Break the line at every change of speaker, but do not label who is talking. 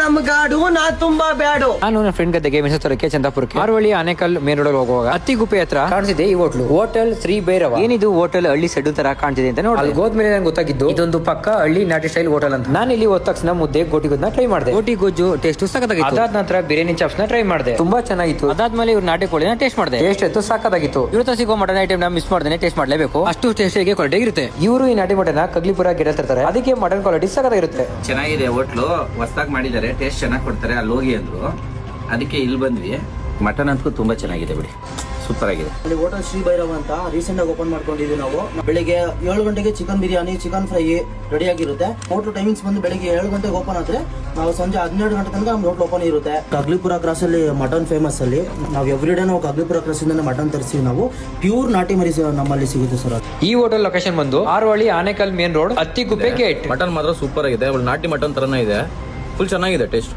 ನಮ್ಗಾಡು ನಾ ತುಂಬಾ ಬ್ಯಾಡು.
ನಾನು ನನ್ನ ಫ್ರೆಂಡ್ ಗದ್ದೆಗೆ ಮೆಣಸತ್ತರಕ್ಕೆ ಚಂದಾಪುರಕ್ಕೆ. ಮಾರುವಳ್ಳಿ ಆನೇಕಲ್ ಮೇನ್ ರೋಡ್ ಹೋಗುವಾಗ ಅತ್ತಿಗುಪ್ಪೆ ಹತ್ರ ಕಾಣಿಸಿದೆ ಈ ಹೋಟ್ಲು. ಹೋಟೆಲ್ ಶ್ರೀ ಭೈರವ. ಏನಿದು ಹೋಟೆಲ್ ಹಳ್ಳಿ ಸೆಡ್ಡು ತರ ಕಾಣ್ತಿದೆ ಅಂತ ನೋಡಿ ಅಲ್ಲಿ ಹೋದ್ಮೇಲೆ ನಂಗೆ ಗೊತ್ತಾಗಿದ್ದು ಇದೊಂದು ಪಕ್ಕ ಹಳ್ಳಿ ನಾಟಿ ಸ್ಟೈಲ್ ಹೋಟೆಲ್ ಅಂತ. ನಾನು ಇಲ್ಲಿ ಹೋದ ತಕ್ಷಣ ಮುದ್ದೆ ಗೋಟಿ ಗೊಜ್ಜನ್ನ ಟ್ರೈ ಮಾಡಿದೆ. ಗೋಟಿ ಗೊಜ್ಜು ಟೇಸ್ಟ್ ಸಖತ್ತಾಗಿತ್ತು. ಅದಾದ ನಂತರ ಬಿರಿಯಾನಿ ಚಾಪ್ಸ್ನ ಟ್ರೈ ಮಾಡಿದೆ. ತುಂಬಾ ಚೆನ್ನಾಗಿತ್ತು. ಅದಾದ್ಮೇಲೆ ಇವ್ರು ನಾಟಿ ಕೋಳಿನ ಟೇಸ್ಟ್ ಮಾಡಿದೆ. ಟೇಸ್ಟ್ ಎತ್ತು ಸಾಕಾಗಿತ್ತು ಇವತ್ತು ಸಿಗೋ ಮಟನ್ ಐಟಮ್ ನಾ ಮಿಸ್ ಮಾಡ್ದೇನೆ ಟೇಸ್ಟ್ ಮಾಡಲೇಬೇಕು. ಅಷ್ಟು ಟೇಸ್ಟಿಗೆ ಕ್ವಾಲಿಟಿ ಇರುತ್ತೆ. ಇವರು ಈ ನಾಟಿ ಮಟನ್ ಕಗ್ಲಿಪುರ ಗಿಡ ತರ್ತಾರೆ. ಅದಕ್ಕೆ ಮಟನ್ ಕ್ವಾಲಿಟಿ ಸಖತ್ತಾಗಿರುತ್ತೆ.
ಚೆನ್ನಾಗಿದೆ ಹೋಟ್ಲು ಹೊಸದಾಗಿ ಮಾಡಿದ್ದಾರೆ. ಟೇಸ್ಟ್ ಚೆನ್ನಾಗಿ ಕೊಡ್ತಾರೆ ಅಲ್ಲಿ ಹೋಗಿ ಅಂದ್ರು. ಅದಕ್ಕೆ ಇಲ್ಲಿ ಬಂದ್ವಿ. ಮಟನ್ ಅಂತೂ ತುಂಬಾ ಚೆನ್ನಾಗಿದೆ ಬಿಡಿ. ಸೂಪರ್ ಆಗಿದೆ.
ಅಲ್ಲಿ ಹೋಟೆಲ್ ಶ್ರೀ ಭೈರವ ಅಂತ ರೀಸೆಂಟ್ ಆಗಿ ಓಪನ್ ಮಾಡ್ಕೊಂಡಿದ್ವಿ ನಾವು. ಬೆಳಿಗ್ಗೆ ಏಳು ಗಂಟೆಗೆ chicken biryani chicken fry ready ಆಗಿರುತ್ತೆ. ಹೋಟೆಲ್ ಟೈಮಿಂಗ್ಸ್ ಬಂದು ಬೆಳಿಗ್ಗೆ ಏಳು ಗಂಟೆಗೆ ಓಪನ್ ಆದ್ರೆ ನಾವು ಸಂಜೆ ಹನ್ನೆರಡು ಗಂಟೆ ತನಕ ನಮ್ಮ ಹೋಟ್ಲ್ ಓಪನ್ ಇರುತ್ತೆ. ಕಗ್ಲಿಪುರ ಕ್ರಾಸ್ ಅಲ್ಲಿ ಮಟನ್ ಫೇಮಸ್ ಅಲ್ಲಿ. ನಾವು ಎವ್ರಿ ಡೇ ನಾವು ಕಗ್ಲಿಪುರ ಕ್ರಾಸ್ ಇಂದ ಮಟನ್ ತರಿಸ್ತೀವಿ ನಾವು. ಪ್ಯೂರ್ ನಾಟಿ ಮರಿ ನಮ್ಮಲ್ಲಿ ಸಿಗುತ್ತೆ ಸರ್
ಈ ಹೋಟೆಲ್ ಲೊಕೇಶನ್ ಬಂದು Aravalli Anekal main road Attiguppe gate
mutton ಮಾತ್ರ ಸೂಪರ್ ಆಗಿದೆ. ನಾಟಿ ಮಟನ್ ತರನೇ ಇದೆ. ಫುಲ್ ಚೆನ್ನಾಗಿದೆ ಟೇಸ್ಟ್